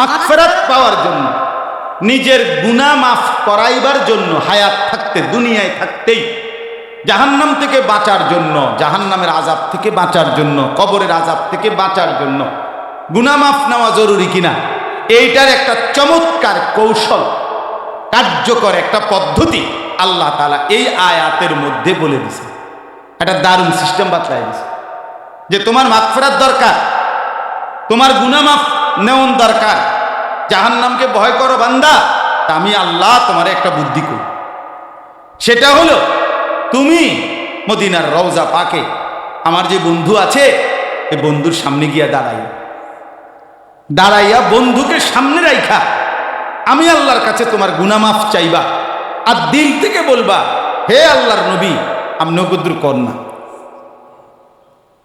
মাগফেরাত পাওয়ার জন্য, নিজের গুনাহ মাফ করাইবার জন্য, হায়াত থাকতে, দুনিয়ায় থাকতেই, জাহান্নাম থেকে বাঁচার জন্য, জাহান্নামের আজাব থেকে বাঁচার জন্য, কবরের আজাব থেকে বাঁচার জন্য, গুনাহ মাফ নেওয়া জরুরি কিনা? এইটার একটা চমৎকার কৌশল, কার্যকর একটা পদ্ধতি আল্লাহ তালা এই আয়াতের মধ্যে বলে দিছে। একটা দারুণ সিস্টেম বাতলাই দিছে। যে তোমার মাগফেরাত দরকার, তোমার গুনামাফ নেওন দরকার। জাহান্নামকে ভয় করো বান্দা, তা আমি আল্লাহ তোমার একটা বুদ্ধি করি। সেটা হলো, তুমি মদিনার রওজা পাকে, আমার যে বন্ধু আছে, এ বন্ধুর সামনে গিয়া দাঁড়াই দাঁড়াইয়া বন্ধুকে সামনে রাইখা, আমি আল্লাহর কাছে তোমার গুনামাফ চাইবা, আর দিল থেকে বলবা, হে আল্লাহর নবী, আমি নকুদ্র কর না।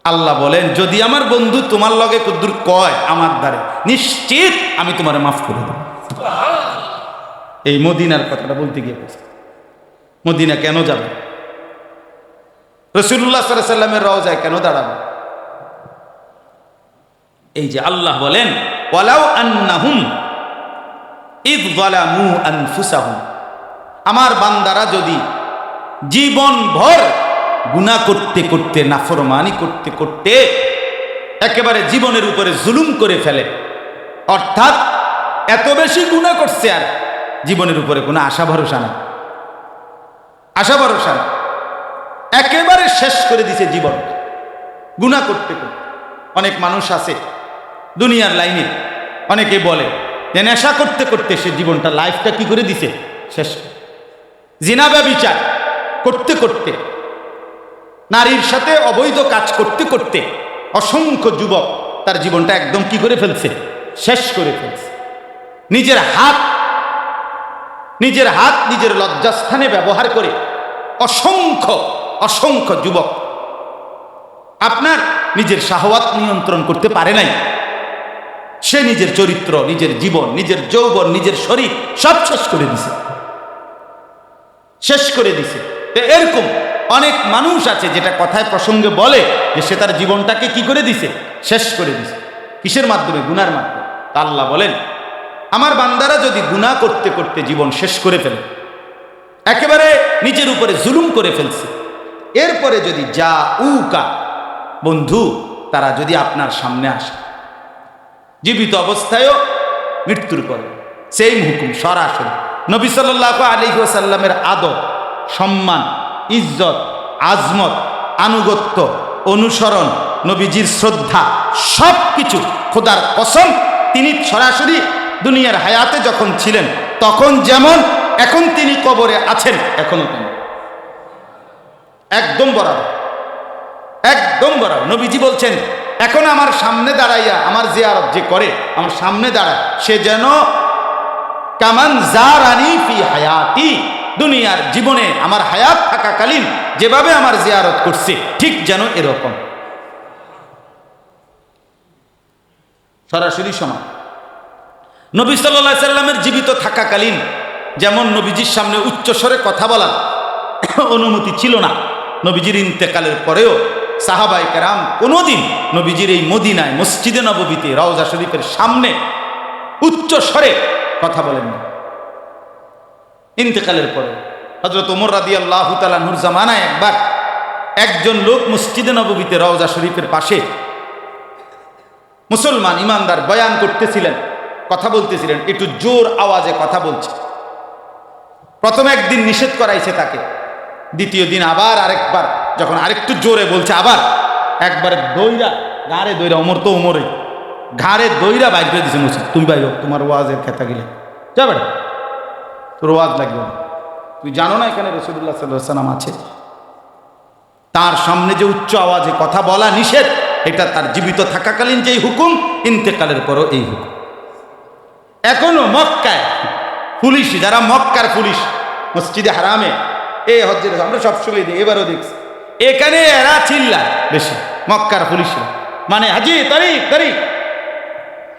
আল্লাহ বলেন, যদি আমার বন্ধু তোমার লগে কুদ্দুর কয় আমার দ্বারে, নিশ্চিত আমি তোমার মাফ করে দেব। এই মদিনার কথাটা বলতে গিয়ে বলছে। মদিনা কেন যাবে? রসুল্লাহ সাল্লামের রওজায় কেন দাঁড়াবে? এই যে আল্লাহ বলেন, ওয়ালাউ আন্নাহুম ইদ আনফুসাহুম। আমার বান্দারা যদি জীবন ভর গুনাহ করতে করতে, নাফরমানি করতে করতে একেবারে জীবনের উপরে জুলুম করে ফেলে। অর্থাৎ এত বেশি গুনাহ করছে আর জীবনের উপরে কোনো আশা ভরসা না আশা ভরসা না একেবারে শেষ করে দিছে জীবন। গুনাহ করতে করতে। অনেক মানুষ আছে, দুনিয়ার লাইনে অনেকে বলে যে নেশা করতে করতে সে জীবনটা, লাইফটা কি করে দিছে? শেষ জিনাবা বিচার করতে করতে নারীর সাথে অবৈধ কাজ করতে করতে অসংখ্য যুবক তার জীবনটা একদম কি করে ফেলছে? শেষ করে ফেলছে। নিজের হাত নিজের হাত নিজের লজ্জাস্থানে ব্যবহার করে অসংখ্য অসংখ্য যুবক আপনার নিজের শাহওয়াত নিয়ন্ত্রণ করতে পারে নাই। সে নিজের চরিত্র, নিজের জীবন, নিজের যৌবন, নিজের শরীর সব শেষ করে দিছে। শেষ করে দিছে। এরকম অনেক মানুষ আছে যেটা কথায় প্রসঙ্গে বলে যে সে তার জীবনটাকে কি করে দিছে? শেষ করে দিছে। কিসের মাধ্যমে? গুনার মাধ্যমে। তা আল্লাহ বলেন, আমার বান্দারা যদি গুনাহ করতে করতে জীবন শেষ করে ফেলে, একেবারে নিজের উপরে জুলুম করে ফেলছে, এরপরে যদি যা উকা বন্ধু, তারা যদি আপনার সামনে আসে, জীবিত অবস্থায়ও মৃত্যুর পরে সেই হুকুম, সরাসরি। নবী সাল্লাহ আলী সাল্লামের আদব, সম্মান ইজ্জত, আজমত, আনুগত্য, অনুসরণ, নবীজির শ্রদ্ধা সব কিছু খোদার কসম। তিনি সরাসরি দুনিয়ার হায়াতে যখন ছিলেন, তখন যেমন এখন তিনি কবরে আছেন, এখনও তেমন। একদম বরাবর। একদম বরাবর। নবীজি বলছেন, এখন আমার সামনে দাঁড়াইয়া, আমার যে জিয়ারত যে করে, আমার সামনে দাঁড়ায়, সে যেন কামান জারানি ফি হায়াতি। দুনিয়ার জীবনে আমার হায়াত থাকাকালীন যেভাবে আমার জিয়ারত করছে, ঠিক যেন এরকম। সরাসরি সমান। নবী সাল্লাহ সাল্লামের জীবিত থাকাকালীন, যেমন নবীজির সামনে উচ্চস্বরে কথা বলার অনুমতি ছিল না, নবীজির ইন্তেকালের পরেও সাহাবাই কেরাম কোনোদিন নবীজির এই মদিনায় মসজিদে নববীতে রওজা শরীফের সামনে উচ্চ স্বরে কথা বলেন না ইন্তেকালের পরে। হজরত ওমর রাদি আল্লাহ তালাহুর জামানায় একবার একজন লোক মসজিদে নববীতে রওজা শরীফের পাশে মুসলমান ইমানদার বয়ান করতেছিলেন, কথা বলতেছিলেন, একটু জোর আওয়াজে কথা বলছে। প্রথম একদিন নিষেধ করাইছে তাকে, দ্বিতীয় দিন আবার আরেকবার, যখন আরেকটু জোরে বলছে আবার, একবার দইরা, ঘাড়ে দইরা, ওমর তো ওমরে, ঘাড়ে দইরা বাইর দিছে মুসিদ তুমি বাইর তোমার ওয়াজের খেতা গেলে। যাবে তোর ওয়াজ লাগবে। না তুই জানো না এখানে রসুল্লাহ সাল্লাম আছে? তার সামনে যে উচ্চ আওয়াজে কথা বলা নিষেধ, এটা তার জীবিত থাকাকালীন যেই হুকুম, ইন্তেকালের পরও এই হুকুম। এখনও মক্কায় পুলিশ, যারা মক্কার পুলিশ, মসজিদে হারামে, এ হজ্জের আমরা সবসময় দিই এবারও দেখছি। এখানে এরা চিল্লায় বেশি, মক্কার পুলিশরা। মানে হাজি তারিখ তারিখ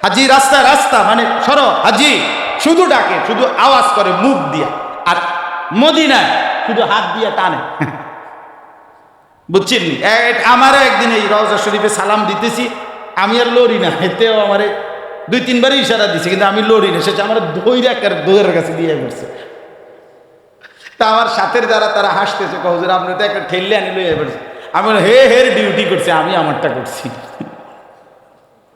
হাজি, রাস্তা রাস্তা মানে সর, হাজি। শুধু ডাকে, শুধু আওয়াজ করে, মুখ দিয়া। আর মদিনায় শুধু হাত দিয়ে টানে। বুঝছেন আমারও একদিন এই রওজা শরীফে সালাম দিতেছি। আমি আর লড়ি না, এতেও আমারে দুই, তিনবারই ইশারা দিছে, কিন্তু আমি লড়ি না সেটা আমার দইরা একের দইয়ের কাছে দিয়ে পড়ছে। তা আমার সাথের যারা, তারা হাসতেছে কহজুর আপনি তো একটা ঠেললে আনি লইয়া পড়ছে আমি হে হের ডিউটি করছে, আমি আমারটা করছি।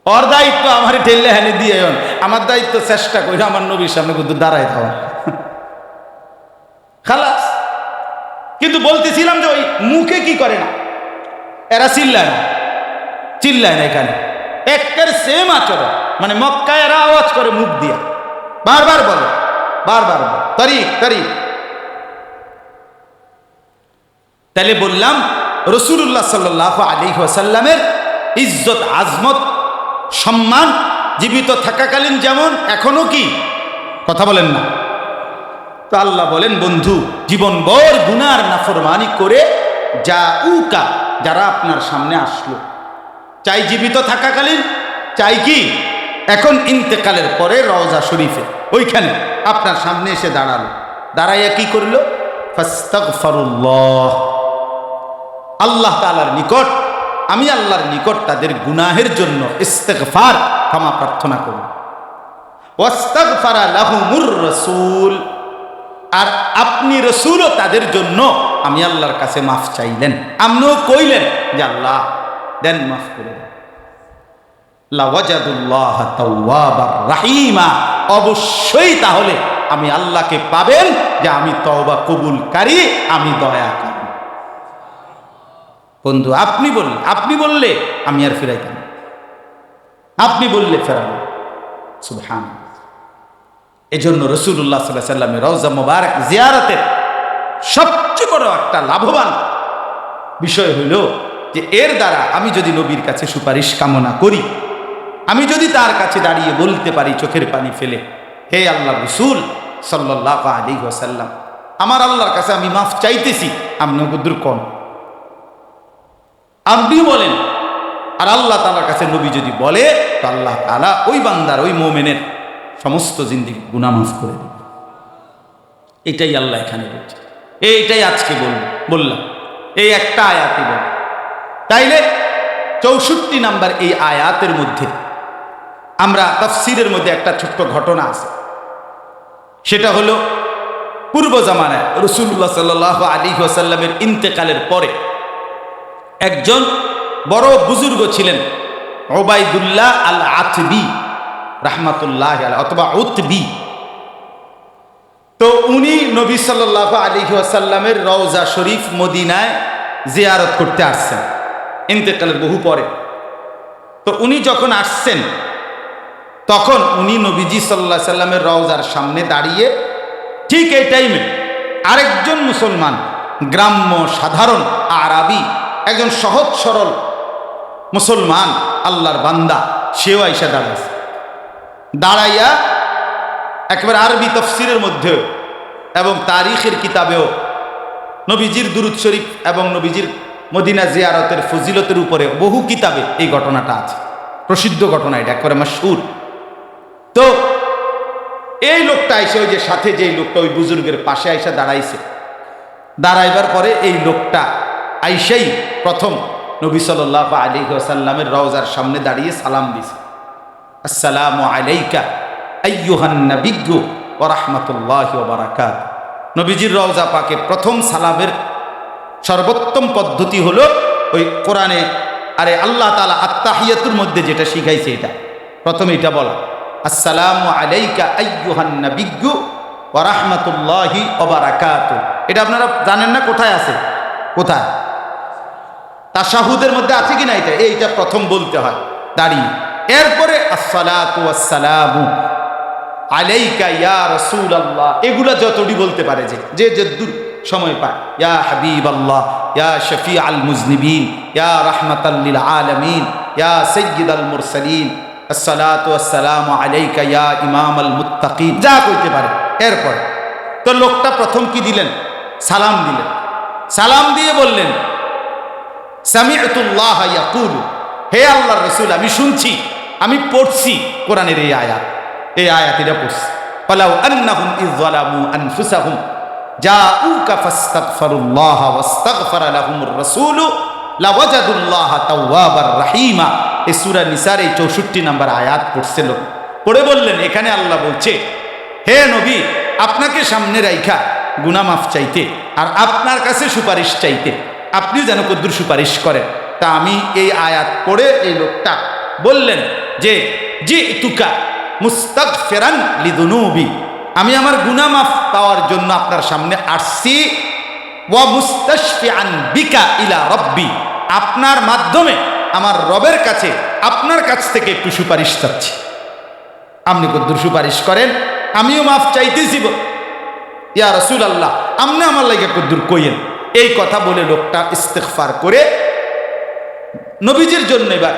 ওর দায়িত্ব আমার ঠেললে হানি দিয়ে আইন। আমার দায়িত্ব চেষ্টা করি আমার নবীর সামনে কিন্তু দাঁড়ায় দেওয়া খালাস। কিন্তু বলতেছিলাম যে ওই মুখে কি করে না? এরা চিল্লায় না। চিল্লায় না এখানে। একের সেম আচরণ। মানে মক্কায় এরা আওয়াজ করে মুখ দিয়া। বারবার বলে। বারবার বলে। তারিখ তারিখ। তাহলে বললাম রসুল্লাহ সাল্লাহ আলী ওয়াসাল্লামের ইজ্জত, আজমত সম্মান জীবিত থাকাকালীন যেমন এখনও কি? কথা বলেন না। তো আল্লাহ বলেন, বন্ধু জীবন জীবনভর গুনার নাফরমানি করে যা উকা যারা আপনার সামনে আসলো। চাই জীবিত থাকাকালীন, চাই কি? এখন ইন্তেকালের পরে রওজা শরীফে, ওইখানে আপনার সামনে এসে দাঁড়াল। দাঁড়াইয়া কি করল? ফাস্তাগফারুল্লাহ। আল্লাহ তাআলার নিকট আমি আল্লাহর নিকট তাদের গুনাহের জন্য ইস্তেগফার ক্ষমা প্রার্থনা করব রাসূল। আর আপনি রসুলও তাদের জন্য আমি আল্লাহর কাছে মাফ চাইলেন। আপনিও কইলেন যে আল্লাহ, দেন মাফ করে রাহিমা। অবশ্যই তাহলে আমি আল্লাহকে পাবেন যে আমি তওবা কবুলকারী, আমি দয়াকারী। বন্ধু, আপনি বললে আপনি বললে আমি আর ফিরাইতাম। আপনি বললে ফেরাবো। সুবহান এজন্য রসুল্লাহ সাল্লাহ সাল্লামের রওজা মোবারক জিয়ারতের সবচেয়ে বড় একটা লাভবান বিষয় হইল যে এর দ্বারা আমি যদি নবীর কাছে সুপারিশ কামনা করি, আমি যদি তার কাছে দাঁড়িয়ে বলতে পারি চোখের পানি ফেলে, হে আল্লাহ রসুল সাল্লাহ আলী ওসাল্লাম আমার আল্লাহর কাছে আমি মাফ চাইতেছি, আমি নবুদ্দুর কম। আপনি বলেন। আর আল্লাহ তালার কাছে নবী যদি বলে, তো আল্লাহ তালা ওই বান্দার, ওই মোমেনের সমস্ত জিন্দিগি গুণা মাফ করে দেবে। এটাই আল্লাহ এখানে বলছে। এইটাই আজকে বল, বললাম। এই একটা আয়াতই বল। তাইলে চৌষট্টি নাম্বার এই আয়াতের মধ্যে আমরা তফসিরের মধ্যে একটা ছোট্ট ঘটনা আছে। সেটা হলো, পূর্ব জামানায় রসুল্লাহ সাল আলী ওসাল্লামের ইন্তেকালের পরে একজন বড় বুজুর্গ ছিলেন, ওবায়দুল্লাহ আল আতবি রাহমাতুল্লাহ অথবা উতবি। তো উনি নবী সাল্লাহ আলী আসাল্লামের রওজা শরীফ মদিনায় জিয়ারত করতে আসছেন, ইন্তেকালের বহু পরে। তো উনি যখন আসছেন, তখন উনি নবীজি সাল্লাহ সাল্লামের রওজার সামনে দাঁড়িয়ে ঠিক এই টাইমে আরেকজন মুসলমান, গ্রাম্য সাধারণ আরবি একজন সহজ সরল মুসলমান আল্লাহর বান্দা, সেও আইসা দাঁড়াইছে। দাঁড়াইয়া একেবারে আরবি তফসিরের মধ্যেও এবং তারিখের কিতাবেও নবীজির দুরুদ শরীফ এবং নবীজির মদিনা জিয়ারতের ফজিলতের উপরে বহু কিতাবে এই ঘটনাটা আছে। প্রসিদ্ধ ঘটনা এটা, একবারে মাসুর তো এই লোকটা এসে ওই যে সাথে যে লোকটা ওই বুজুর্গের পাশে আইসা দাঁড়াইছে। দাঁড়াইবার পরে এই লোকটা আইসাই প্রথম নবী সাল্লাহ আলী সাল্লামের রওজার সামনে দাঁড়িয়ে সালাম দিছে। আসসালামু আলাইকা, আইয়ুহান নবিজ্ঞ ও রহমতুল্লাহ বারাকাত। নবীজির রওজা পাকে প্রথম সালামের সর্বোত্তম পদ্ধতি হলো ওই কোরআনে আরে আল্লাহ তালা আত্মাহিয়াতুর মধ্যে যেটা শিখাইছে এটা। প্রথমে এটা বলা, আসসালামু আলাইকা, আইয়ুহান নবিজ্ঞ ও রহমতুল্লাহি ওবারাকাত এটা আপনারা জানেন না কোথায় আছে? কোথায়? তাশাহুদের মধ্যে আছে কি না এটা? এইটা প্রথম বলতে হয়। দাঁড়িয়ে। এরপরে আসসালাতু আসসালামু আলাইকা ইয়া রাসূলুল্লাহ। এগুলা যতটি বলতে পারে যে যে যদ্দুর সময় পায়। ইয়া হাবিব আল্লাহ ইয়া শফি আল মুজনিবিন, ইয়া রাহমাতাল লিল আলামিন, ইয়া সাইয়্যিদ আল মুরসালিন। আসসালাতু আসসালামু আলাইকা ইয়া ইমাম আল মুত্তাকিন। যা কইতে পারে। এরপর তো লোকটা প্রথম কি দিলেন? সালাম দিলেন। সালাম দিয়ে বললেন সামিআতুল্লাহ ইয়াকুলু। হে আল্লাহর রাসূল, আমি শুনছি, আমি পড়ছি কোরআনের এই আয়াত। এই আয়াত এটা পড়ছি। রাহিমা। এই সূরা নিসার এই 64 নম্বর আয়াত পড়ছে লোক। পড়ে বললেন, এখানে আল্লাহ বলছে, হে নবী, আপনাকে সামনে রাইখা গুনা মাফ চাইতে আর আপনার কাছে সুপারিশ চাইতে। আপনি যেন কদ্দুর সুপারিশ করেন। তা আমি এই আয়াত পড়ে এই লোকটা বললেন যে, জি তুকা মুস্তাক ফেরান লিদুনুবি আমি আমার গুনা মাফ পাওয়ার জন্য আপনার সামনে আসছি। বিকা ইলা রব্বি। আপনার মাধ্যমে আমার রবের কাছে, আপনার কাছ থেকে একটু সুপারিশ চাচ্ছি। আপনি কদ্দুর সুপারিশ করেন, আমিও মাফ চাইতেছি ইয়া রসুল আল্লাহ আপনি আমার লাগে কদ্দুর কইয়েন। এই কথা বলে লোকটা ইস্তেকফার করে নবীজির জন্য এবার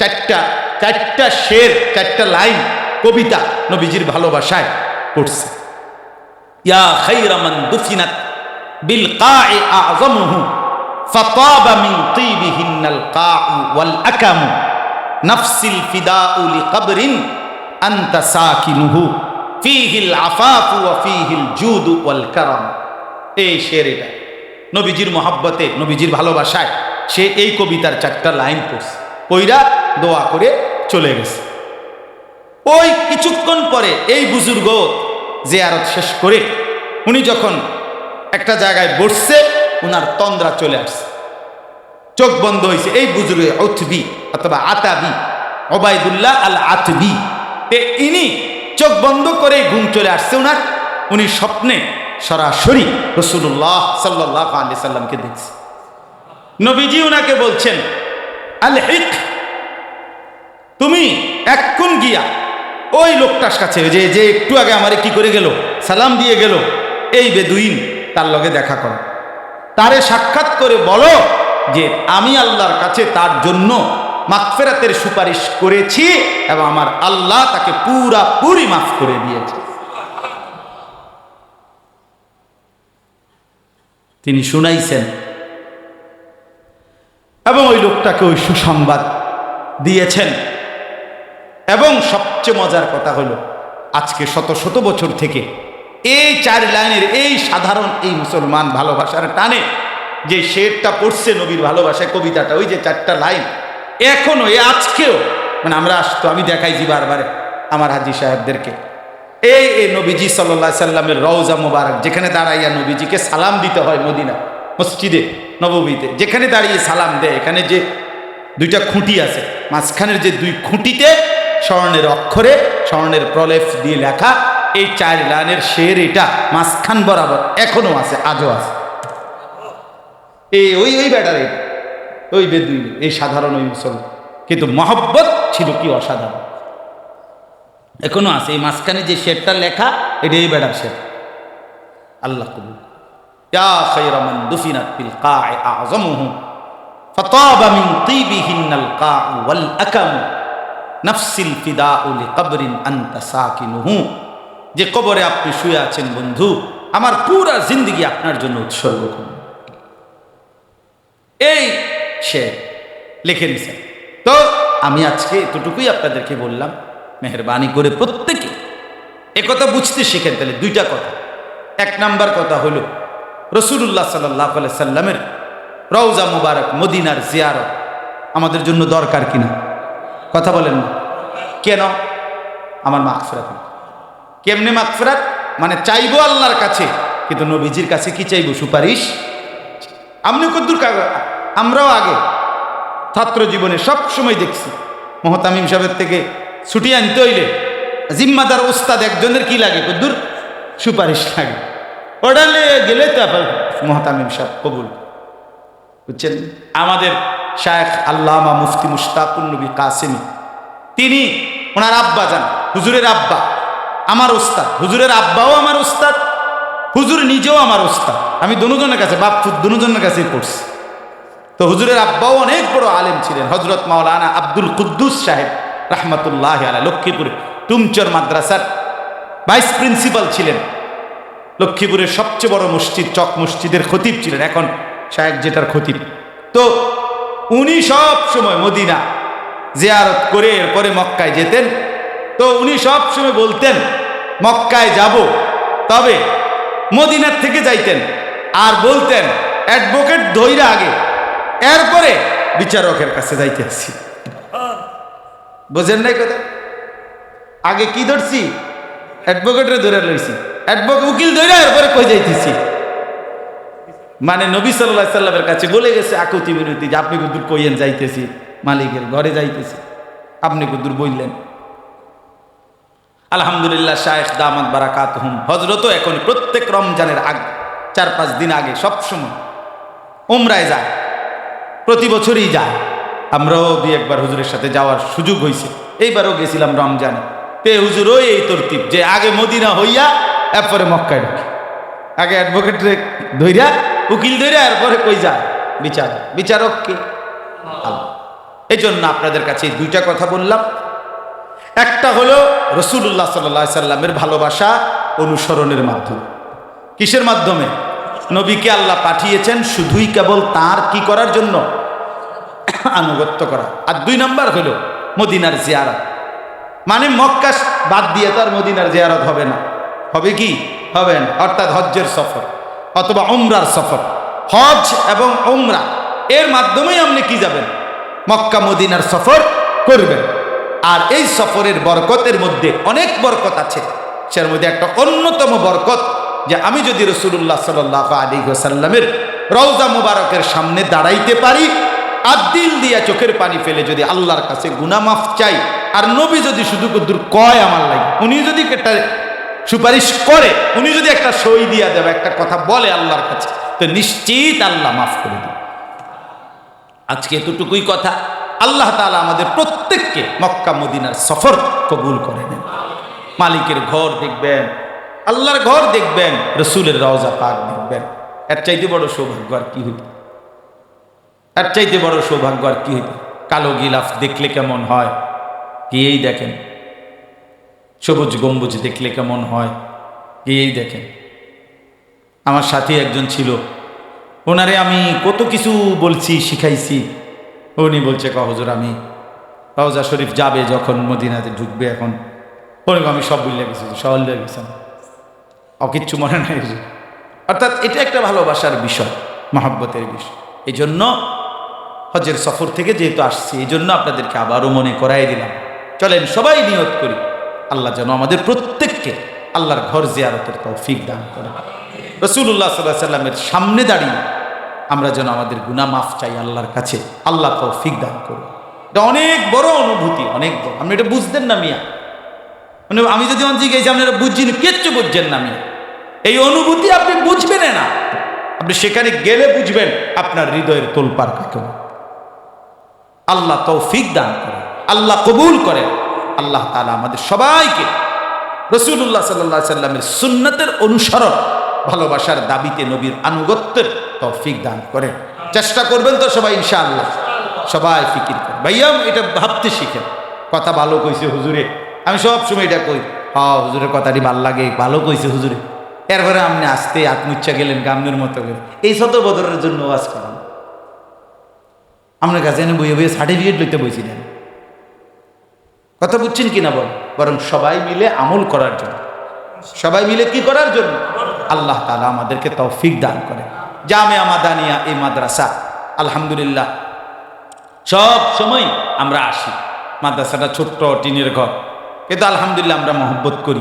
চারটা চারটা শের, চারটা লাইন কবিতা নবীজির ভালোবাসায় পড়ছে। ইয়া খাইরা মান দুফিনাত বিল কা'i আযমুহু ফাতাবা মিন তিবিহিন্নাল কা'ু ওয়াল আকামু নাফসিল ফিদাউ লিকবরিন আনতা সাকিনুহু ফীহিল আফাফু ওয়া ফীহিল জুদু ওয়াল কারাম। এই শের এটা। নবীজির মহাব্বতে, নবীজির ভালোবাসায় সে এই কবিতার চারটা লাইন পড়ছে। পইরা দোয়া করে চলে গেছে। ওই কিছুক্ষণ পরে এই বুজুর্গ জিয়ারত শেষ করে উনি যখন একটা জায়গায় বসছে ওনার তন্দ্রা চলে আসছে। চোখ বন্ধ হয়েছে এই বুজুর্গ অথবি অথবা আতাবি, ওবায়দুল্লাহ আল আতবি ইনি চোখ বন্ধ করে ঘুম চলে আসছে। ওনার উনি স্বপ্নে সরাসরি রসুল্লাহ সাল্লাহ আলি সাল্লামকে দেখছে। নবীজি ওনাকে বলছেন তুমি এক্ষুন গিয়া ওই লোকটার কাছে যে যে একটু আগে আমারে কি করে গেল, সালাম দিয়ে গেল, এই বেদুইন তার লগে দেখা করো। তারে সাক্ষাৎ করে বলো যে আমি আল্লাহর কাছে তার জন্য মাগফেরাতের সুপারিশ করেছি এবং আমার আল্লাহ তাকে পুরা পুরি মাফ করে দিয়েছে। তিনি শুনাইছেন। এবং ওই লোকটাকে ওই সুসংবাদ দিয়েছেন। এবং সবচেয়ে মজার কথা হলো, আজকে শত শত বছর থেকে এই চার লাইনের এই সাধারণ এই মুসলমান ভালোবাসার টানে যে শেরটা পড়ছে নবীর ভালোবাসায়, কবিতাটা, ওই যে চারটা লাইন, এখনও, এ আজকেও মানে আমরা আসতো, আমি দেখাইছি বারবারে আমার হাজি সাহেবদেরকে। এই এই নবীজি সাল্লা সাল্লামের রওজা মোবারক, যেখানে দাঁড়াইয়া নবীজিকে সালাম দিতে হয় মদিনা, মসজিদে নবমীতে যেখানে দাঁড়িয়ে সালাম দেয়, এখানে যে দুইটা খুঁটি আছে, মাঝখানের যে দুই খুঁটিতে স্বর্ণের অক্ষরে, স্বর্ণের প্রলেপ দিয়ে লেখা, এই চার লাইনের শের এটা মাঝখান বরাবর এখনও আছে, আজও আছে। এই, ওই ওই ব্যাটার, ওই বেদুই এই সাধারণ ওই মুসলমান। কিন্তু মহব্বত ছিল কি অসাধারণ। এখনো আছে এই মাঝখানে যে শেরটা লেখা এটা এই বেটার শের আল্লাহ কবুল يا خير من دفنت في القاع أعظمه فطاب من طيبهن القاع والأكم نفس الفداء لقبر أنت ساكنه যে কবরে আপনি শুয়ে আছেন বন্ধু আমার পুরা জিন্দগি আপনার জন্য উৎসর্গ করুন এই সে লিখে নিছে তো আমি আজকে এতটুকুই আপনাদেরকে বললাম মেহরবানি করে প্রত্যেকে একথা বুঝতে শিখেন। তাহলে দুইটা কথা। এক নাম্বার কথা হলো রসুল্লাহ সাল্লাহ সাল্লামের রওজা মুবারক মদিনার জিয়ারত আমাদের জন্য দরকার কিনা? কথা বলেন না। কেন? আমার মাগফেরাত কেমনে মাগফেরাত? মানে চাইব আল্লাহর কাছে, কিন্তু নবীজির কাছে কি চাইব? সুপারিশ? আপনি কদ্দুর আমরাও আগে ছাত্র জীবনে সব সময় দেখছি, মহতামিম সাহেবের থেকে ছুটি আনতে হইলে জিম্মাদার ওস্তাদ একজনের কি লাগে কদ্দুর? সুপারিশ লাগে। ওডালে গেলে তো আবার মহতামিম সাহেব কবুল। বুঝছেন? আমাদের শায়েখ আল্লামা মুফতি মুশতাকুল নবী কাসেমি, তিনি ওনার আব্বা যান হুজুরের আব্বা, আমার ওস্তাদ হুজুরের আব্বাও আমার ওস্তাদ হুজুর নিজেও আমার ওস্তাদ আমি দুজনের কাছে, বাপ দুজনের কাছেই পড়ছি। তো হুজুরের আব্বাও অনেক বড় আলেম ছিলেন হজরত মাওলানা আব্দুল কুদ্দুস সাহেব। রাহমাতুল্লাহ আলা লক্ষ্মীপুরে। টুমচর মাদ্রাসার ভাইস প্রিন্সিপাল ছিলেন। লক্ষ্মীপুরের সবচেয়ে বড় মসজিদ, চক মসজিদের খতিব ছিলেন, এখন শায়েক যেটার খতিব। তো উনি সব সময় মদিনা জিয়ারত করে এরপরে মক্কায় যেতেন। তো উনি সব সময় বলতেন, মক্কায় যাব, তবে মদিনার থেকে যাইতেন। আর বলতেন, অ্যাডভোকেট ধৈরা আগে, এরপরে বিচারকের কাছে যাইতে আসছি বোঝেন নাই কথা? আগে কি ধরছি? অ্যাডভোকেটরে ধরে লইছি। অ্যাডভোকেট উকিল ধরে এরপরে কই যাইতেছি? মানে নবী সাল্লাহ সাল্লামের কাছে বলে গেছে আকুতি বিনতি যে আপনি কুদুর কইয়েন যাইতেছি? মালিকের ঘরে যাইতেছি। আপনি কুদুর বললেন আলহামদুলিল্লাহ, শায়েখ দামাত বারাকাত হুম। হজরতও এখন প্রত্যেক রমজানের আগে চার পাঁচ দিন আগে সবসময় উমরায় যায়। প্রতি বছরই যায়। আমরাও দুই একবার হুজুরের সাথে যাওয়ার সুযোগ হয়েছে এইবারও গেছিলাম রমজানে। পে হুজুরও এই তরতিব যে আগে মদিনা হইয়া এরপরে মক্কায় ঢুকে। আগে অ্যাডভোকেট ধইরা, উকিল ধইরা এরপরে কই যায়? বিচার বিচারক কে? এই জন্য আপনাদের কাছে দুইটা কথা বললাম। একটা হলো রসুল্লাহ সাল্লা সাল্লামের ভালোবাসা অনুসরণের মাধ্যমে। কিসের মাধ্যমে? নবীকে আল্লাহ পাঠিয়েছেন শুধুই কেবল তার কি করার জন্য? আনুগত্য করা। আর দুই নাম্বার হলো মদিনার জিয়ারত। মানে মক্কা বাদ দিয়ে তো আর মদিনার জিয়ারত হবে না। হবে কি? হবে না। অর্থাৎ হজ্জের সফর অথবা উমরার সফর। হজ এবং উমরা, এর মাধ্যমেই আপনি কি যাবেন? মক্কা মদিনার সফর করবেন। আর এই সফরের বরকতের মধ্যে অনেক বরকত আছে। সের মধ্যে একটা অন্যতম বরকত যে আমি যদি রসুল্লাহ সাল্লাহ আলী সাল্লামের রওজা মুবারকের সামনে দাঁড়াইতে পারি আর দিল দিয়া চোখের পানি ফেলে যদি আল্লাহর কাছে গুনামাফ চাই, আর নবী যদি শুধু কুদ্দুর কয় আমার লাগে, উনি যদি একটা সুপারিশ করে, উনি যদি একটা সই দিয়া দেবে একটা কথা বলে আল্লাহর কাছে, তো নিশ্চিত আল্লাহ মাফ করে দেবে। আজকে এতটুকুই কথা, আল্লাহ তালা আমাদের প্রত্যেককে মক্কা, মদিনার সফর কবুল করে নেন। মালিকের ঘর দেখবেন, আল্লাহর ঘর দেখবেন, রসুলের রওজা পাক দেখবেন। এর চাইতে বড় সৌভাগ্য আর কি হইত এর চাইতে বড় সৌভাগ্য আর কি কালো গিলাফ দেখলে কেমন হয়? গিয়েই দেখেন। সবুজ গম্বুজ দেখলে কেমন হয়? গিয়েই দেখেন। আমার সাথে একজন ছিল। ওনারে আমি কত কিছু বলছি, শিখাইছি। উনি বলছে কহজুর আমি রওজা শরীফ যাবে যখন মদিনাতে ঢুকবে এখন। ওরকম আমি সব বুঝলে গেছি সহল হয়ে গেছেন অকিচ্ছু মনে নাই অর্থাৎ এটা একটা ভালোবাসার বিষয়, মহাব্বতের বিষয়। এই জন্য হজের সফর থেকে যেহেতু আসছি, এই জন্য আপনাদেরকে আবারও মনে করাই দিলাম। চলেন, সবাই নিয়ত করি। আল্লাহ যেন আমাদের প্রত্যেককে আল্লাহর ঘর জিয়ারতের তৌফিক দান করে রসুল্লাহ সাল্লাহ সাল্লামের সামনে দাঁড়িয়ে আমরা যেন আমাদের গুনা মাফ চাই আল্লাহর কাছে, আল্লাহ তৌফিক দান করুন। এটা অনেক বড় অনুভূতি, অনেক বড়। আপনি এটা বুঝতেন না মিয়া। মানে আমি যদি অঞ্চি গেছি আপনারা বুঝছেন, কিচ্ছু বুঝছেন না মিয়া। এই অনুভূতি আপনি বুঝবেন না। আপনি সেখানে গেলে বুঝবেন আপনার হৃদয়ের তোলপার কাকে। আল্লাহ তৌফিক দান করে আল্লাহ কবুল করে আল্লাহ তালা আমাদের সবাইকে রসুল্লাহ সাল্লাহ সাল্লামের সুন্নতের অনুসরণ, ভালোবাসার দাবিতে নবীর আনুগত্যের তৌফিক দান করে চেষ্টা করবেন তো সবাই, ইনশাআল্লাহ। সবাই ফিকির করে ভাইয়া এটা ভাবতে শিখেন। কথা ভালো কইছে হুজুরে। আমি সব সময় এটা কই, হ, হুজুরের কথাটি ভালো লাগে, ভালো কইছে হুজুরে। এরপরে আপনি আসতে আত্মইচ্ছা গেলেন গামনের মতো করে। এই শত বদরের জন্য ওয়াজ করান। আপনার কাছে এনে বইয়ে বইয়ে সার্টিফিকেট লইতে বইছিলেন। কথা বুঝছেন কিনা বল? বরং সবাই মিলে আমল করার জন্য। সবাই মিলে কি করার জন্য? আল্লাহ তালা আমাদেরকে তৌফিক দান করে জামে আমাদানিয়া এই মাদ্রাসা। আলহামদুলিল্লাহ। সব সময় আমরা আসি। মাদ্রাসাটা ছোট্ট টিনের ঘর। কিন্তু আলহামদুলিল্লাহ আমরা মহব্বত করি।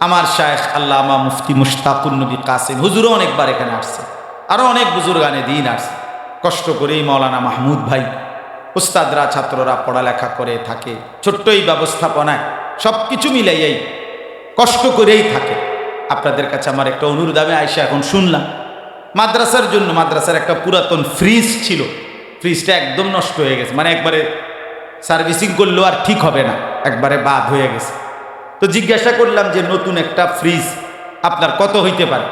আমার শায়েখ আল্লামা মুফতি মুশতাকুর নবী কাসিম হুজুরও অনেকবার এখানে আসছে। আরও অনেক বুজুর্গানে দিন আসছে। কষ্ট করেই মৌলানা মাহমুদ ভাই, উস্তাদরা, ছাত্ররা পড়ালেখা করে থাকে ছোট্ট এই ব্যবস্থাপনায় সব কিছু মিলাইয়াই কষ্ট করেই থাকে। আপনাদের কাছে আমার একটা অনুরোধ, আমি আইসা এখন শুনলাম। মাদ্রাসার জন্য, মাদ্রাসার একটা পুরাতন ফ্রিজ ছিল। ফ্রিজটা একদম নষ্ট হয়ে গেছে মানে একবারে সার্ভিসিং করলেও আর ঠিক হবে না, একবারে বাদ হয়ে গেছে। তো জিজ্ঞাসা করলাম যে, নতুন একটা ফ্রিজ আপনার কত হইতে পারে?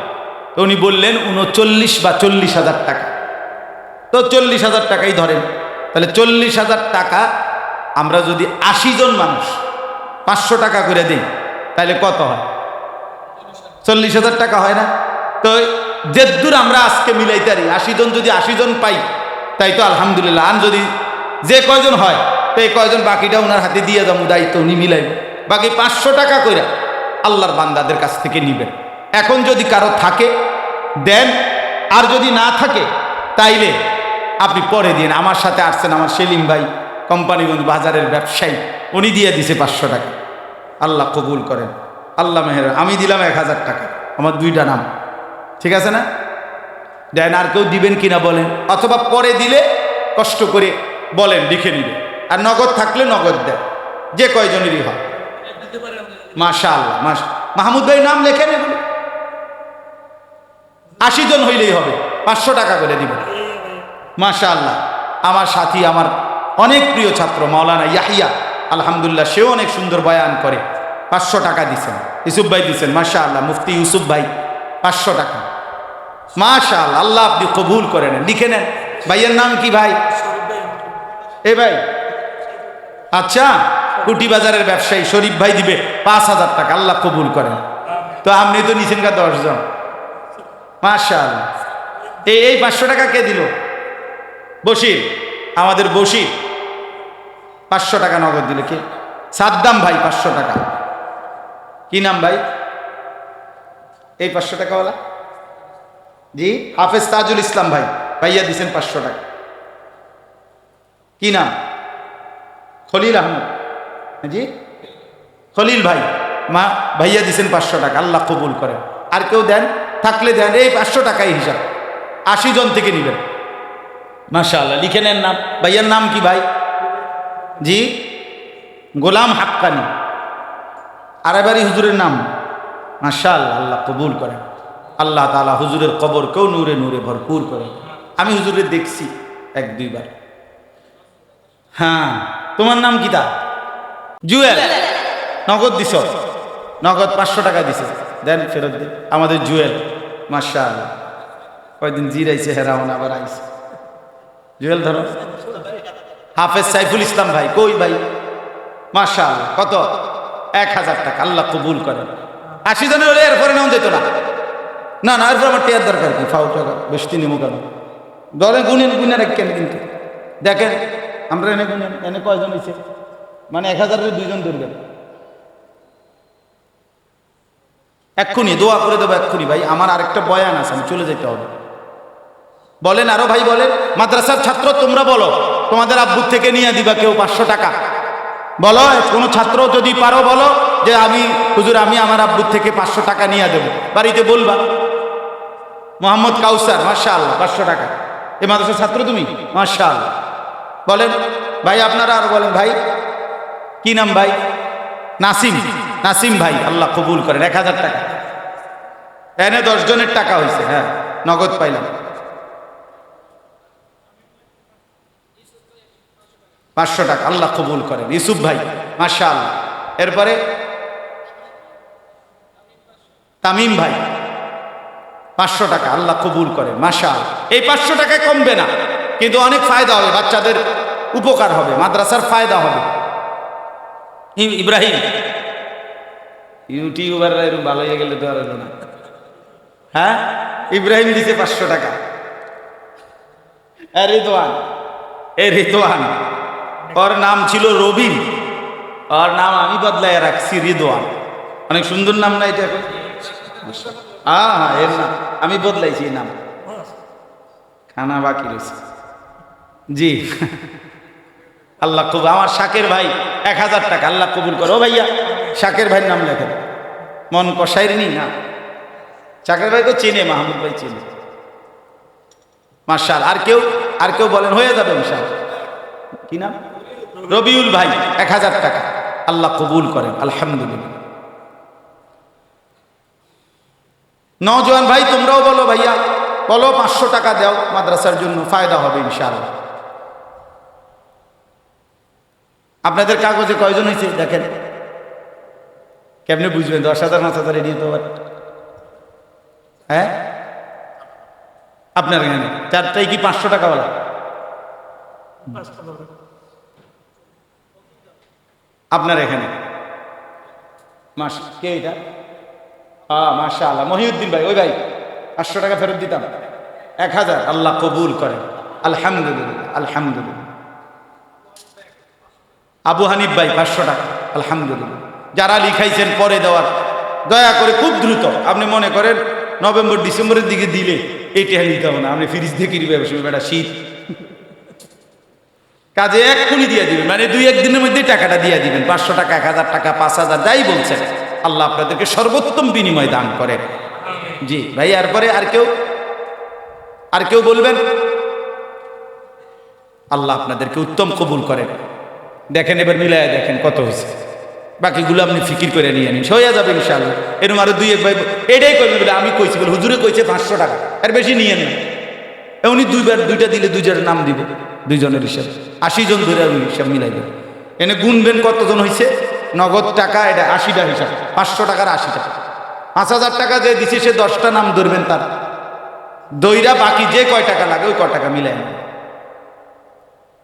তো উনি বললেন, উনচল্লিশ বা চল্লিশ হাজার টাকা। তো চল্লিশ হাজার টাকাই ধরেন। তাহলে চল্লিশ হাজার টাকা আমরা যদি আশি জন মানুষ পাঁচশো টাকা করে দিই, তাহলে কত হয়? চল্লিশ হাজার টাকা হয় না? তো যেদূর আমরা আজকে মিলাইতে পারি, আশি জন যদি আশি জন পাই, তাই তো আলহামদুলিল্লাহ। আর যদি যে কয়জন হয়, তো এই কয়জন বাকিটা ওনার হাতে দিয়ে যাব, দায়িত্ব উনি মিলাইবে। বাকি পাঁচশো টাকা করে আল্লাহর বান্দাদের কাছ থেকে নিবেন। এখন যদি কারও থাকে, দেন। আর যদি না থাকে, তাইলে আপনি পরে দিন, আমার সাথে আসছেন আমার সেলিম ভাই, কোম্পানিগঞ্জ বাজারের ব্যবসায়ী, উনি দিয়ে দিছে পাঁচশো টাকা। আল্লাহ কবুল করেন। আল্লাহ মেহের আমি দিলাম এক হাজার টাকা, আমার দুইটা নাম। ঠিক আছে না? দেন আর কেউ দিবেন কিনা বলেন, অথবা পরে দিলে কষ্ট করে বলেন, লিখে নিবে। আর নগদ থাকলে নগদ দেন, যে কয়জনেরই হয়। মাশা আল্লাহ মাস মাহমুদ ভাই নাম লেখেন এগুলো। আশি জন হইলেই হবে, পাঁচশো টাকা করে দিব মাশা আল্লাহ আমার সাথী, আমার অনেক প্রিয় ছাত্র, মাওলানা ইয়াহিয়া। আলহামদুলিল্লাহ, সেও অনেক সুন্দর বয়ান করে। পাঁচশো টাকা দিছেন। ইউসুফ ভাই দিছেন মাশা আল্লাহ মুফতি ইউসুফ ভাই, পাঁচশো টাকা। মাশা আল্লাহ আল্লাহ আপনি কবুল করে নেন। লিখে নেন। ভাইয়ের নাম কি ভাই? এ ভাই। আচ্ছা কুটি বাজারের ব্যবসায়ী শরীফ ভাই দিবে পাঁচ হাজার টাকা। আল্লাহ কবুল করেন। তো আপনি তো নিছেন কা দশজন। মাশাল এই এই পাঁচশো টাকা কে দিল? বসির আমাদের বসির পাঁচশো টাকা নগদ দিল কে? সাদ্দাম ভাই, পাঁচশো টাকা। কি নাম ভাই? এই পাঁচশো টাকাওয়ালা? জি, হাফেজ তাজুল ইসলাম ভাই, ভাইয়া দিছেন পাঁচশো টাকা। কি নাম? খলিল আহমদ। জি? খলিল ভাই, মা, ভাইয়া দিছেন পাঁচশো টাকা, আল্লাহ কবুল করেন। আর কেউ দেন, থাকলে দেন, এই পাঁচশো টাকাই হিসাব। আশি জন থেকে নেবেন। মাশা আল্লাহ লিখে নেন নাম। ভাইয়ার নাম কি ভাই? জি? গোলাম হাক্কানি। আরেবারি হুজুরের নাম। মাশা আল্লাহ কবুল করেন। আল্লাহ তালা হুজুরের কবর কেউ নূরে নূরে ভরপুর করে আমি হুজুরের দেখছি এক, দুইবার। হ্যাঁ তোমার নাম কি তা? জুয়েল। নগদ দিছ? নগদ পাঁচশো টাকা দিছে। দেন ফেরত দে। আমাদের জুয়েল। মাসা কয়দিন জিরাইছে হেরাউন আবার আইছে। জুয়েল ধরো। হাফেজ সাইফুল ইসলাম ভাই, কই ভাই? মাসা কত? এক হাজার টাকা, আল্লাহ কবুল করেন। আশি জনের হলে এরপরে নেওয়া যেত না। না না, এরপর আমার টেয়ার দরকার কি ফাউ টাকা, বেশি নিমো কেন? দলে গুনেন গুনে রাখেন কিন্তু? দেখেন, আমরা এনে গুনেন, এনে কয়জন হয়েছে মানে এক হাজারের দুইজন ধরবেন এক্ষুনি, দোয়া করে দেবো এক্ষুনি ভাই, আমার আরেকটা বয়ান আছে, আমি চলে যেতে হবে। বলেন, আরও ভাই বলেন, মাদ্রাসার ছাত্র তোমরা বলো, তোমাদের আব্বুর থেকে নিয়ে দিবা কেউ পাঁচশো টাকা। বলো কোনো ছাত্র যদি পারো বলো যে আমি, হুজুর, আমি আমার আব্বুর থেকে পাঁচশো টাকা নিয়ে দেবো। বাড়িতে বলবা, মোহাম্মদ কাউসার মার্শাল পাঁচশো টাকা। এ মাদ্রাসার ছাত্র তুমি? মার্শাল বলেন, ভাই আপনারা আর বলেন, ভাই, কি নাম ভাই? নাসিম নাসিম ভাই, আল্লাহ কবুল করেন, এক হাজার টাকা। এনে দশজনের টাকা হয়েছে হ্যাঁ নগদ পাইলাম। পাঁচশো টাকা আল্লাহ কবুল করেন। ইউসুফ ভাই আল্লাহ এরপরে তামিম ভাই পাঁচশো টাকা আল্লাহ কবুল করেন মাসা এই পাঁচশো টাকায় কমবে না কিন্তু অনেক ফায়দা হবে বাচ্চাদের উপকার হবে মাদ্রাসার ফায়দা হবে। ইব্রাহিম। ইউটিউবাররা এরকম ভালো হয়ে গেলে তো আর না। হ্যাঁ? ইব্রাহিম দিছে পাঁচশো টাকা। এ রিদওয়ান এ রিদওয়ান। ওর নাম ছিল রবিন ওর নাম আমি বদলাই রাখছি রিদওয়ান। অনেক সুন্দর নাম না এটা এখন? হ্যাঁ হ্যাঁ এর নাম। আমি বদলাইছি এই নাম। খানা বাকি রয়েছে। জি। আল্লাহ কবুল, আমার শাকের ভাই এক হাজার টাকা, আল্লাহ কবুল করো। ভাইয়া, শাকের ভাইয়ের নাম লেখেন। মন কষাইর নি না? শাকের ভাই তো চেনে, মাহমুদ ভাই চেনে। মার্শাল আর কেউ আর কেউ বলেন, হয়ে যাবে ইনশাল কি নাম? রবিউল ভাই, এক হাজার টাকা। আল্লাহ কবুল করেন, আলহামদুলিল্লাহ। নজওয়ান ভাই, তোমরাও বলো ভাইয়া, বলো পাঁচশো টাকা দাও, মাদ্রাসার জন্য ফায়দা হবে ইনশাআল্লাহ। আপনাদের কাগজে কয়জন হয়েছে, দেখেন। কেমনে বুঝবেন, দশ হাজার, পাঁচ হাজার এড়িয়ে আবার হ্যাঁ? আপনার এখানে চারটাই কি পাঁচশো টাকা বলা। আপনার এখানে। মাস, কে এটা? হ্যাঁ মাসা আল্লাহ মহিউদ্দিন ভাই, ওই ভাই, পাঁচশো টাকা ফেরত দিতাম। এক হাজার, আল্লাহ কবুল করেন আলহামদুলিল্লাহ আলহামদুলিল্লাহ। আবু হানিফ ভাই, পাঁচশো টাকা, আলহামদুলিল্লাহ। যারা লিখাইছেন, পরে দেওয়ার। দয়া করে খুব দ্রুত, আপনি মনে করেন, নভেম্বর, ডিসেম্বরের দিকে দিলে এইটা নিতে হবে না। আপনি ফ্রিজ থেকে দিবে বেটা, শীত। কাজে এক এক্ষুনি দিয়ে দিবেন মানে দুই একদিনের মধ্যেই টাকাটা দিয়ে দিবেন, পাঁচশো টাকা, এক হাজার টাকা, পাঁচ হাজার, যাই বলছেন। আল্লাহ আপনাদেরকে সর্বোত্তম বিনিময় দান করেন জি, ভাই, এরপরে আর কেউ আর কেউ বলবেন? আল্লাহ আপনাদেরকে উত্তম কবুল করেন। দেখেন, এবার মিলায় দেখেন কত হয়েছে। বাকিগুলো আপনি ফিকির করে নিয়ে নিন, সইয়া যাবে ইনশাআল্লাহ। এরকম আরও দুই, এক ভাই, এটাই করবেন বলে আমি কইছি, বলে হুজুরে কইছে পাঁচশো টাকা। আর বেশি নিয়ে নেন। উনি দুইবার, দুইটা দিলে দুইজনের নাম দিব। দুইজনের হিসাব। আশি জন ধরে হিসাব মিলাই দেবেন এনে গুনবেন কতজন হয়েছে নগদ টাকা, এটা আশিটা হিসাব। পাঁচশো টাকার আশি টাকা পাঁচ হাজার টাকা যে দিছে, সে দশটা নাম ধরবেন তার। দইরা বাকি যে কয় টাকা লাগে, ওই কয় টাকা মিলাই।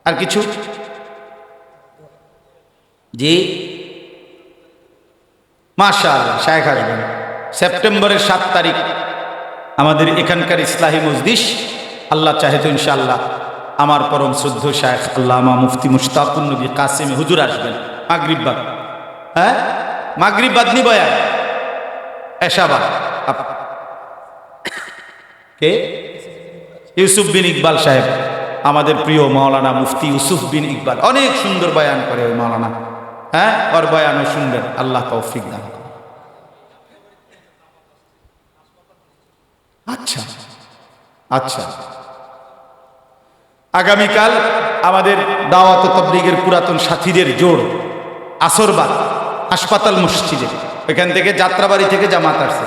আর কিছু? জি? মাশা আল্লাহ শায়েখ আসবেন সেপ্টেম্বরের সাত তারিখ। আমাদের এখানকার ইসলাহী মজদিস আল্লাহ চাহে তো ইনশাআল্লাহ আমার পরম শ্রদ্ধ শায়েখ আল্লামা মুফতি মুশতাকুন নবী কাসিম হুজুর আসবেন। মাগরিববাদ হ্যাঁ? মাগরিববাদ নি বয়া এশাবাদ। কে? ইউসুফ বিন ইকবাল সাহেব। আমাদের প্রিয় মাওলানা মুফতি ইউসুফ বিন ইকবাল। অনেক সুন্দর বয়ান করে ওই মাওলানা। হ্যাঁ? ওর বয়ানও শুনবেন। আল্লাহ তৌফিক দান। আচ্ছা। আচ্ছা। আগামীকাল আমাদের দাওয়াত তবলিগের পুরাতন সাথীদের জোর আসরবাদ হাসপাতাল মসজিদে। ওইখান থেকে যাত্রাবাড়ি থেকে জামাত আসছে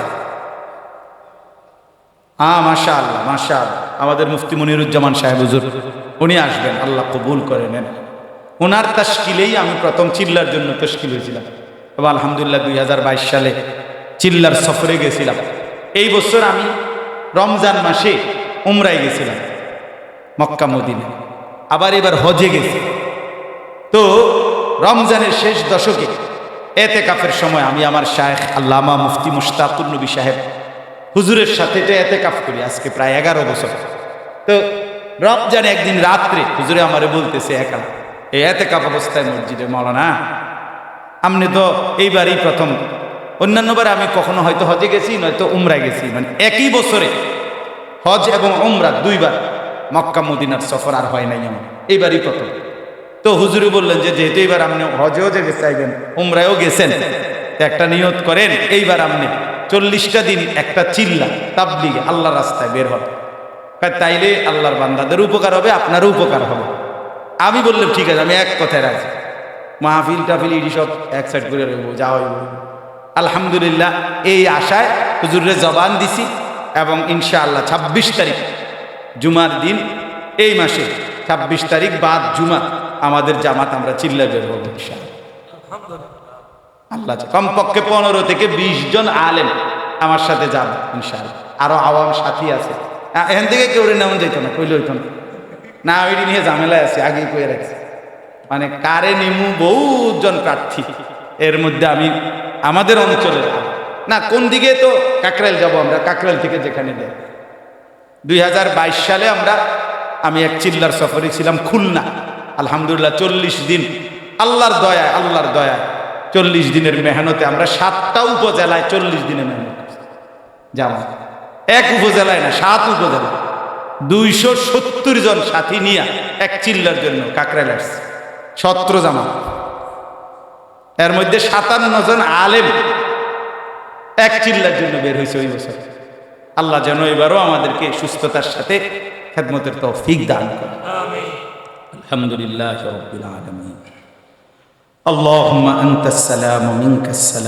হ্যাঁ মাশা আল্লাহ আমাদের মুফতি মনিরুজ্জামান সাহেব হুজুর, উনি আসবেন, আল্লাহ কবুল করে নেন। ওনার তশকিলেই আমি প্রথম চিল্লার জন্য তশকিল হয়েছিলাম। এবং আলহামদুলিল্লাহ দুই হাজার বাইশ সালে চিল্লার সফরে গেছিলাম। এই বছর আমি রমজান মাসে উমরায় গেছিলাম। মক্কা, মদিনে। আবার এবার হজে গেছি। তো রমজানের শেষ দশকে এতে কাফের সময় আমি আমার শায়েখ আল্লামা মুফতি মুশতাকুর নবী সাহেব হুজুরের সাথে তো এতে কাফ করি, আজকে প্রায় এগারো বছর। তো রমজানে একদিন রাত্রে হুজুরে আমারে বলতেছে একা এই এতে কাপ অবস্থায় মসজিদে মৌলানা আপনি তো এইবারই প্রথম। অন্যান্যবার আমি কখনো হয়তো হজে গেছি, নয়তো উমরায় গেছি। মানে একই বছরে হজ এবং উমরা দুইবার। মক্কা মদিনার সফর আর হয় নাই আমার। এইবারই প্রথম। তো হুজুরে বললেন যে যেহেতু এবার আপনি হজেও যে চাইবেন উমরায়ও গেছেন একটা নিয়ত করেন, এইবার আপনি চল্লিশটা দিন একটা চিল্লা, তাবলিগে আল্লাহ রাস্তায় বের হবে তাইলে আল্লাহর বান্দাদের উপকার হবে, আপনারও উপকার হবে। আমি বললাম, ঠিক আছে, আমি এক কথায় রাজি। মাহফিল টাফিল ইডি সব এক সাইড করে রাখব, যা হইব আলহামদুলিল্লাহ, এই আশায় হুজুরের জবান দিছি এবং ইনশাআল্লাহ ছাব্বিশ তারিখ জুমার দিন এই মাসে ছাব্বিশ তারিখ বাদ জুমা আমাদের জামাত আমরা চিল্লা বের হব আল্লাহ কমপক্ষে পনেরো থেকে বিশ জন আলেম আমার সাথে যাবে ইনশাআল্লাহ। আরও আওয়াম সাথী আছে। এখান থেকে কেউ নেমন যেত না কইলে হইতো না। না ওইটি নিয়ে ঝামেলায় আছে আগেই কয়ে রাখছি। মানে কারে নিমু বহুজন প্রার্থী এর মধ্যে আমি আমাদের অঞ্চলের না কোন দিকে তো কাকরাইল যাব আমরা কাকরাইল থেকে যেখানে দেয়। দুই হাজার বাইশ সালে আমরা, আমি এক চিল্লার সফরে ছিলাম খুলনা। আলহামদুলিল্লাহ চল্লিশ দিন। আল্লাহর দয়ায় আল্লাহর দয়ায়। চল্লিশ দিনের মেহনতে আমরা সাতটা উপজেলায় চল্লিশ দিনে মেহনত। জামাত এক উপজেলায় না, সাত উপজেলা দুইশো সত্তর জন সাথী নিয়ে এক চিল্লার জন্য কাকরাইল সত্র জামাত এর মধ্যে সাতান্ন জন আলেম এক চিল্লার জন্য বের হয়েছে ওই বছর। আল্লাহ যেন এবারও আমাদেরকে সুস্থতার সাথে খেদমতের তৌফিক দান করে আলহামদুলিল্লাহ রব্বিল আলামিন اللهم أنت السلام ومنك السلام